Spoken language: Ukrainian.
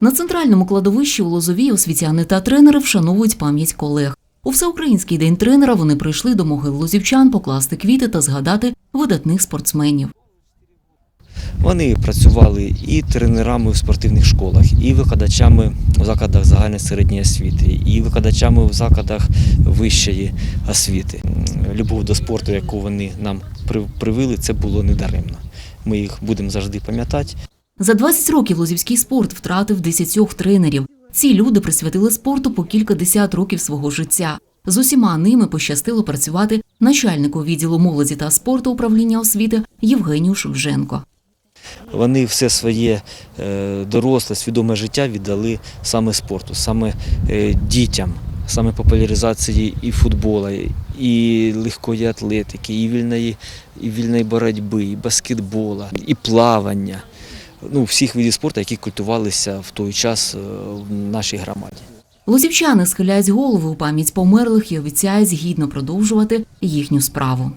На центральному кладовищі у Лозовій освітяни та тренери вшановують пам'ять колег. У всеукраїнський день тренера вони прийшли до могил лозівчан покласти квіти та згадати видатних спортсменів. Вони працювали і тренерами в спортивних школах, і викладачами у закладах загальної середньої освіти, і викладачами в закладах вищої освіти. Любов до спорту, яку вони нам при- привили, це було недаремно. Ми їх будемо завжди пам'ятати. За 20 років лозівський спорт втратив 10 тренерів. Ці люди присвятили спорту по кілька десят років свого життя. З усіма ними пощастило працювати начальнику відділу молоді та спорту управління освіти Євгенію Шульженко. Вони все своє е, доросле, свідоме життя віддали саме спорту, саме е, дітям, саме популяризації і футбола, і легкої атлетики, і вільної, і вільної боротьби, і баскетбола, і плавання. Ну, всіх видів спорту, які культувалися в той час е, в нашій громаді. Лозівчани схиляють голову у пам'ять померлих і обіцяють гідно продовжувати їхню справу.